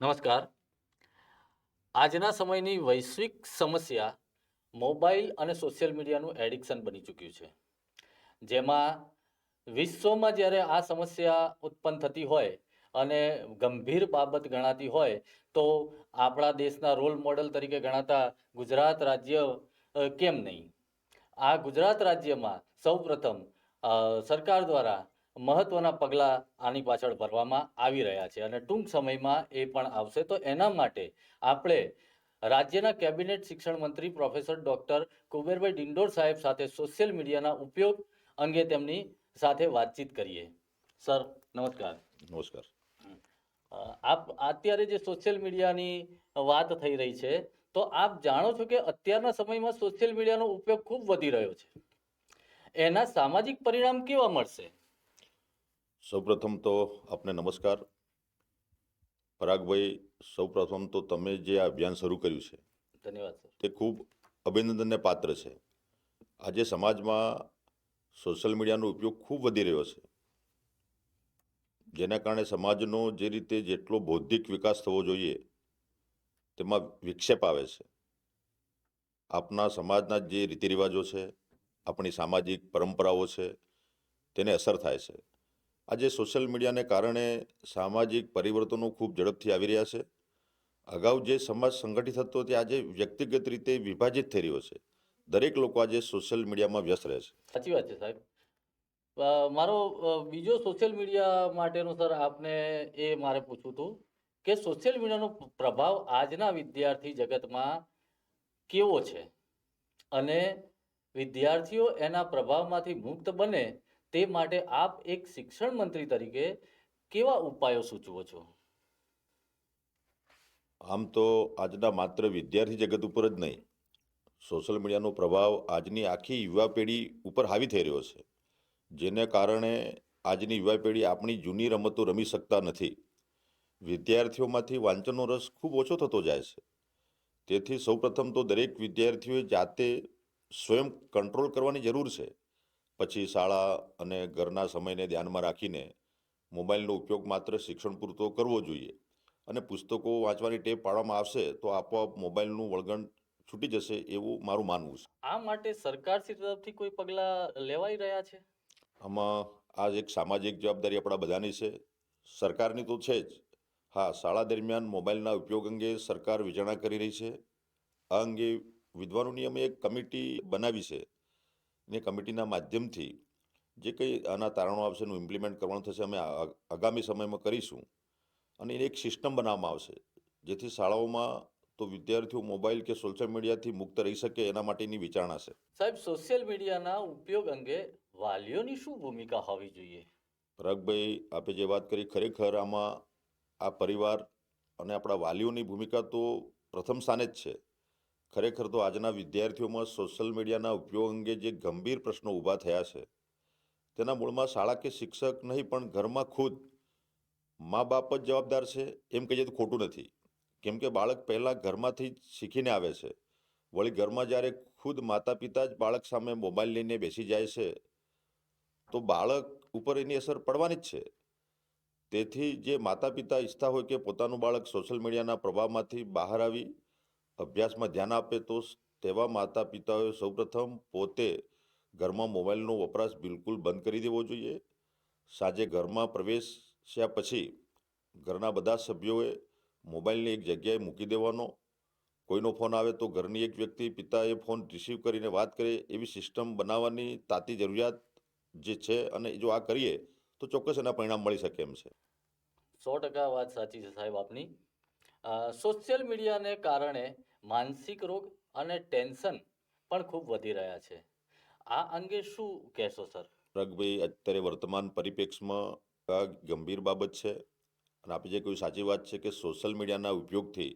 નમસ્કાર. આજના સમયની વૈશ્વિક સમસ્યા મોબાઈલ અને સોશિયલ મીડિયાનું એડિક્શન બની ચૂક્યું છે. જેમાં વિશ્વમાં જ્યારે આ સમસ્યા ઉત્પન્ન થતી હોય અને ગંભીર બાબત ગણાતી હોય તો આપણા દેશના રોલ મોડલ તરીકે ગણાતા ગુજરાત રાજ્ય કેમ નહીં? આ ગુજરાત રાજ્યમાં સૌપ્રથમ સરકાર દ્વારા મહત્વના પગલાં આની પાછળ ભરવામાં આવી રહ્યા છે અને ટૂંક સમયમાં એ પણ આવશે. તો એના માટે આપણે રાજ્યના કેબિનેટ શિક્ષણ મંત્રી પ્રોફેસર ડૉક્ટર કુબેરભાઈ ડિંડોર સાહેબ સાથે સોશિયલ મીડિયાના ઉપયોગ અંગે તેમની સાથે વાતચીત કરીએ. સર નમસ્કાર. નમસ્કાર. આપ અત્યારે જે સોશિયલ મીડિયાની વાત થઈ રહી છે તો આપ જાણો છો કે અત્યારના સમયમાં સોશિયલ મીડિયાનો ઉપયોગ ખૂબ વધી રહ્યો છે. એના સામાજિક પરિણામ કેવા મળશે? સૌપ્રથમ તો આપને નમસ્કાર. પરાગભાઈ સૌપ્રથમ તો તમે જે આ અભિયાન શરૂ કર્યું છે ધન્યવાદ તે ખૂબ અભિનંદનને પાત્ર છે. આજે સમાજમાં સોશિયલ મીડિયાનો ઉપયોગ ખૂબ વધી રહ્યો છે. જેના કારણે સમાજનો જે રીતે જેટલો બૌદ્ધિક વિકાસ થવો જોઈએ તેમાં વિક્ષેપ આવે છે. આપણા સમાજના જે રીતિરિવાજો છે આપણી સામાજિક પરંપરાઓ છે તેને અસર થાય છે. આજે સોશિયલ મીડિયાને કારણે સામાજિક પરિવર્તનો ખૂબ ઝડપથી આવી રહ્યા છે. અગાઉ જે સમાજ સંગઠિત હતો તે આજે વ્યક્તિગત રીતે વિભાજિત થઈ રહ્યો છે. દરેક લોકો આજે સોશિયલ મીડિયામાં વ્યસ્ત રહે છે. સાચી વાત છે સાહેબ. મારો બીજો સોશિયલ મીડિયા માટેનો સર આપને એ મારે પૂછવું હતું કે સોશિયલ મીડિયાનો પ્રભાવ આજના વિદ્યાર્થી જગતમાં કેવો છે? અને વિદ્યાર્થીઓ એના પ્રભાવમાંથી મુક્ત બને તે માટે આપ એક શિક્ષણ મંત્રી તરીકે કેવા ઉપાયો સૂચવો છો? આમ તો આજના માત્ર વિદ્યાર્થી જગત ઉપર જ નહીં, સોશિયલ મીડિયાનો પ્રભાવ આજની આખી યુવા પેઢી ઉપર હાવી થઈ રહ્યો છે. જેને કારણે આજની યુવા પેઢી આપણી જૂની રમતો રમી શકતા નથી. વિદ્યાર્થીઓમાંથી વાંચનનો રસ ખૂબ ઓછો થતો જાય છે. તેથી સૌપ્રથમ તો દરેક વિદ્યાર્થીઓએ જાતે સ્વયં કંટ્રોલ કરવાની જરૂર છે. પછી શાળા અને ઘરના સમયને ધ્યાનમાં રાખીને મોબાઈલનો ઉપયોગ માત્ર શિક્ષણ પૂરતો કરવો જોઈએ. અને પુસ્તકો વાંચવાની ટેપ પાડવામાં આવશે તો આપોઆપ મોબાઈલનું વળગણ છૂટી જશે એવું મારું માનવું છે. આ માટે સરકારશ્રી તરફથી કોઈ પગલાં લેવાઈ રહ્યા છે? આમાં આ એક સામાજિક જવાબદારી આપણા બધાની છે. સરકારની તો છે જ. હા શાળા દરમિયાન મોબાઈલના ઉપયોગ અંગે સરકાર વિચારણા કરી રહી છે. આ અંગે વિદ્વાનોની અમે એક કમિટી બનાવી છે. ને કમિટીના માધ્યમથી જે કંઈ આના તારણો આવશે એનું ઇમ્પ્લિમેન્ટ કરવાનું થશે અમે આગામી સમયમાં કરીશું. અને એની એક સિસ્ટમ બનાવવામાં આવશે જેથી શાળાઓમાં તો વિદ્યાર્થીઓ મોબાઈલ કે સોશિયલ મીડિયાથી મુક્ત રહી શકે એના માટેની વિચારણા છે. સાહેબ સોશિયલ મીડિયાના ઉપયોગ અંગે વાલીઓની શું ભૂમિકા હોવી જોઈએ? પરાગભાઈ આપે જે વાત કરી ખરેખર આમાં આ પરિવાર અને આપણા વાલીઓની ભૂમિકા તો પ્રથમ સ્થાને જ છે. ખરેખર તો આજના વિદ્યાર્થીઓમાં સોશિયલ મીડિયાના ઉપયોગ અંગે જે ગંભીર પ્રશ્નો ઊભા થયા છે, તેના મૂળમાં શાળા કે શિક્ષક નહીં, પણ ઘરમાં ખુદ મા બાપ જ જવાબદાર છે, એમ કહીએ તો ખોટું નથી. કેમ કે બાળક પહેલાં ઘરમાંથી જ શીખીને આવે છે. વળી ઘરમાં જ્યારે ખુદ માતા પિતા જ બાળક સામે મોબાઈલ લઈને બેસી જાય છે, તો બાળક ઉપર એની અસર પડવાની જ છે. તેથી જે માતા પિતા ઈચ્છતા હોય કે પોતાનું બાળક સોશિયલ મીડિયાના પ્રભાવમાંથી બહાર આવી અભ્યાસમાં ધ્યાન આપે તો તેવા માતા પિતાઓએ સૌપ્રથમ પોતે ઘરમાં મોબાઈલનો વપરાશ બિલકુલ બંધ કરી દેવો જોઈએ. સાંજે ઘરમાં પ્રવેશ્યા પછી ઘરના બધા સભ્યોએ મોબાઈલને એક જગ્યાએ મૂકી દેવાનો. કોઈનો ફોન આવે તો ઘરની એક વ્યક્તિ પિતાએ ફોન રિસીવ કરીને વાત કરે એવી સિસ્ટમ બનાવવાની તાતી જરૂરિયાત જે છે અને જો આ કરીએ તો ચોક્કસ એના પરિણામ મળી શકે એમ છે. સો ટકા વાત સાચી છે સાહેબ આપની. સોશિયલ મીડિયાને કારણે માનસિક રોગ અને ટેન્શન પણ ખૂબ વધી રહ્યા છે. આ અંગે શું કહેશો, સર? રગભાઈ અત્યારે વર્તમાન પરિપ્રેક્ષમાં આ ગંભીર બાબત છે અને આપણે જે કોઈ સાચી વાત છે કે સોશિયલ મીડિયાના ઉપયોગથી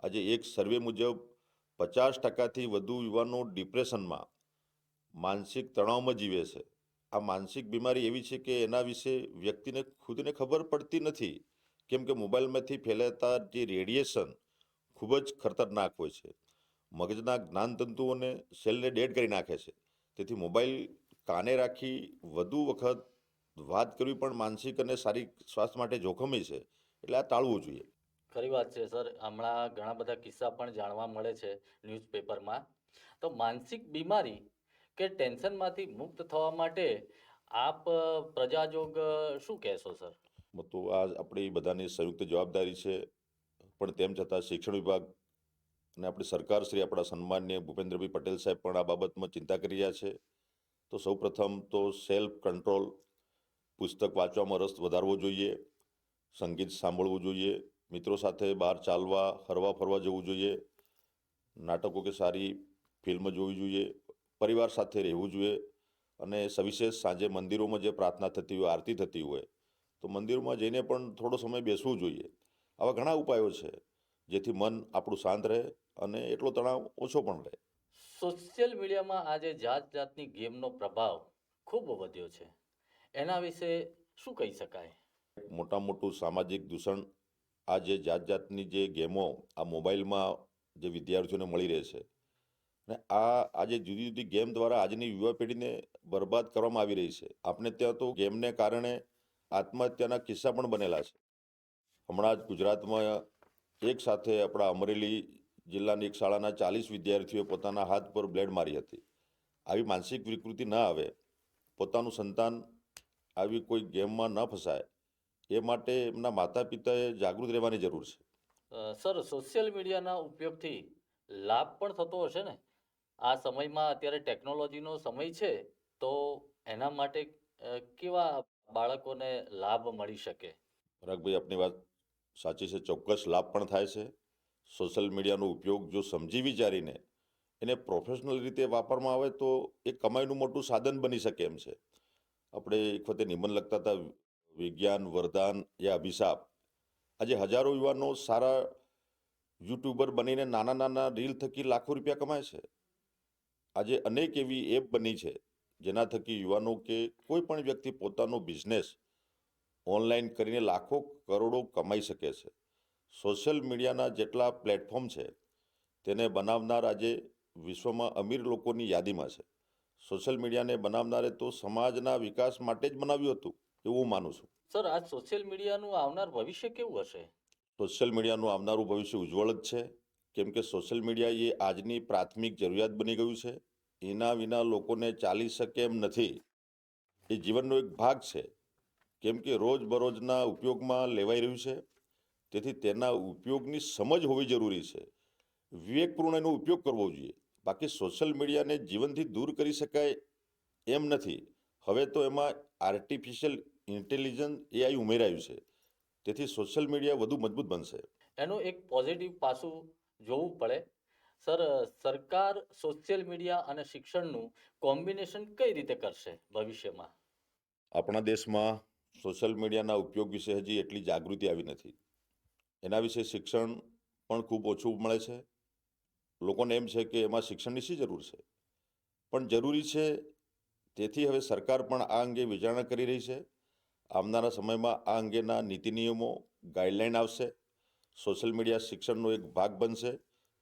આજે એક સર્વે મુજબ પચાસ ટકાથી વધુ યુવાનો ડિપ્રેશનમાં માનસિક તણાવમાં જીવે છે. આ માનસિક બીમારી એવી છે કે એના વિશે વ્યક્તિને ખુદને ખબર પડતી નથી. કેમ કે મોબાઈલમાંથી ફેલાતા જે રેડિયેશન ખૂબ જ ખતરનાક હોય છે. મગજના જ્ઞાનતંતુઓને સેલને ડેડ કરી નાખે છે. તેથી મોબાઈલ કાને રાખી વધુ વખત વાત કરવી પણ માનસિક અને શારીરિક સ્વાસ્થ્ય માટે જોખમી છે. એટલે આ ટાળવું જોઈએ. ખરી વાત છે સર. હમણાં ઘણા બધા કિસ્સા પણ જાણવા મળે છે ન્યૂઝપેપરમાં. તો માનસિક બીમારી કે ટેન્શનમાંથી મુક્ત થવા માટે આપ પ્રજાજોગ શું કહેશો સર? તો આ આપણી બધાની સંયુક્ત જવાબદારી છે. પણ તેમ છતાં શિક્ષણ વિભાગ અને આપણી સરકાર શ્રી આપણા સન્માનીય ભૂપેન્દ્રભાઈ પટેલ સાહેબ પણ આ બાબતમાં ચિંતા કરી રહ્યા છે. તો સૌપ્રથમ તો સેલ્ફ કંટ્રોલ પુસ્તક વાંચવામાં રસ વધારવો જોઈએ, સંગીત સાંભળવું જોઈએ, મિત્રો સાથે બહાર ચાલવા, હરવા ફરવા જવું જોઈએ, નાટકો કે સારી ફિલ્મ જોવી જોઈએ, પરિવાર સાથે રહેવું જોઈએ અને સવિશેષ સાંજે મંદિરોમાં જે પ્રાર્થના થતી હોય, આરતી થતી હોય, તો મંદિરમાં જઈને પણ થોડો સમય બેસવું જોઈએ. આવા ઘણા ઉપાયો છે જેથી મન આપણું શાંત રહે અને એટલો તણાવ ઓછો પણ રહે. સોશિયલ મીડિયામાં આજે જાત જાતની ગેમનો પ્રભાવ ખૂબ વધ્યો છે. એના વિશે શું કહી શકાય? મોટા મોટું સામાજિક દૂષણ આ જે જાત જાતની જે ગેમો આ મોબાઈલમાં જે વિદ્યાર્થીઓને મળી રહે છે અને આ આજે જુદી જુદી ગેમ દ્વારા આજની યુવા પેઢીને બરબાદ કરવામાં આવી રહી છે. આપણે ત્યાં તો ગેમને કારણે આત્મહત્યાના કિસ્સા પણ બનેલા છે. હમણાં જ ગુજરાતમાં એક સાથે આપણા અમરેલી જિલ્લાની એક શાળાના ચાલીસ વિદ્યાર્થીઓએ પોતાના હાથ પર બ્લેડ મારી હતી. આવી માનસિક વિકૃતિ ન આવે પોતાનું સંતાન આવી કોઈ ગેમમાં ન ફસાય એ માટે એમના માતા પિતાએ જાગૃત રહેવાની જરૂર છે. સર સોશિયલ મીડિયાના ઉપયોગથી લાભ પણ થતો હશે ને? આ સમયમાં અત્યારે ટેકનોલોજીનો સમય છે તો એના માટે કેવા બાળકોને લાભ મળી શકે? પરાગભાઈ આપની વાત સાચી છે, ચોક્કસ લાભ પણ થાય છે. સોશિયલ મીડિયાનો ઉપયોગ જો સમજી વિચારીને એને પ્રોફેશનલ રીતે વાપરવામાં આવે તો એ કમાઈનું મોટું સાધન બની શકે એમ છે. આપણે એક વખતે નિબંધ લખતા હતા, વિજ્ઞાન, વરદાન યા અભિશાપ. આજે હજારો યુવાનો સારા યુટ્યુબર બનીને નાના નાના રીલ થકી લાખો રૂપિયા કમાય છે. આજે અનેક એવી એપ બની છે, જેના થકી યુવાનો કે કોઈ પણ વ્યક્તિ પોતાનો બિઝનેસ ઓનલાઈન કરીને લાખો કરોડો કમાઈ શકે છે. સોશિયલ મીડિયાના જેટલા પ્લેટફોર્મ છે તેને બનાવનાર આજે વિશ્વમાં અમીર લોકોની યાદીમાં છે. સોશિયલ મીડિયાને બનાવનારે તો સમાજના વિકાસ માટે જ બનાવ્યું હતું એવું માનું છું. સર આ સોશિયલ મીડિયાનું આવનાર ભવિષ્ય કેવું હશે? સોશિયલ મીડિયાનું આવનારું ભવિષ્ય ઉજ્જવળ જ છે. કેમ કે સોશિયલ મીડિયા એ આજની પ્રાથમિક જરૂરિયાત બની ગયું છે. એના વિના લોકોને ચાલી શકે એમ નથી. એ જીવનનો એક ભાગ છે. કેમ કે રોજબરોજના ઉપયોગમાં લેવાઈ રહ્યું છે. તેથી તેના ઉપયોગની સમજ હોવી જરૂરી છે. વિવેકપૂર્ણ એનો ઉપયોગ કરવો જોઈએ. બાકી સોશિયલ મીડિયાને જીવનથી દૂર કરી શકાય એમ નથી. હવે તો એમાં આર્ટિફિશિયલ ઇન્ટેલિજન્સ એઆઈ ઉમેરાયું છે. તેથી સોશિયલ મીડિયા વધુ મજબૂત બનશે. એનું એક પોઝિટિવ પાસું જોવું પડે. સર સરકાર સોશિયલ મીડિયા અને શિક્ષણનું કોમ્બિનેશન કઈ રીતે કરશે ભવિષ્યમાં? આપણા દેશમાં સોશિયલ મીડિયાના ઉપયોગ વિશે હજી એટલી જાગૃતિ આવી નથી. એના વિશે શિક્ષણ પણ ખૂબ ઓછું મળે છે. લોકોને એમ છે કે એમાં શિક્ષણની શી જરૂર છે? પણ જરૂરી છે, તેથી હવે સરકાર પણ આ અંગે વિચારણા કરી રહી છે. આવનારા સમયમાં આ અંગેના નીતિ નિયમો ગાઈડલાઇન આવશે. સોશિયલ મીડિયા શિક્ષણનો એક ભાગ બનશે,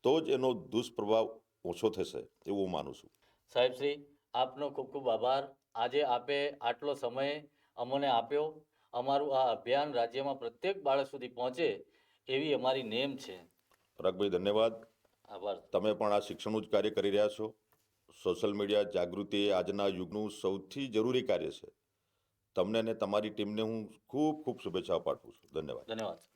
તો જ એનો દુષ્પ્રભાવ ઓછો થશે, એવું હું માનું છું. સાહેબ શ્રી, આપનો ખૂબ ખૂબ આભાર. આજે આપે આટલો સમય અમને આપ્યો. અમારું આ અભિયાન રાજ્યમાં પ્રત્યેક બાળક સુધી પહોંચે એવી અમારી નેમ છે. પરાગભાઈ ધન્યવાદ. આભાર. તમે પણ આ શિક્ષણનું જ કાર્ય કરી રહ્યા છો. સોશિયલ મીડિયા જાગૃતિ એ આજના યુગનું સૌથી જરૂરી કાર્ય છે. તમને અને તમારી ટીમને હું ખૂબ ખૂબ શુભેચ્છાઓ પાઠવું છું. ધન્યવાદ. ધન્યવાદ.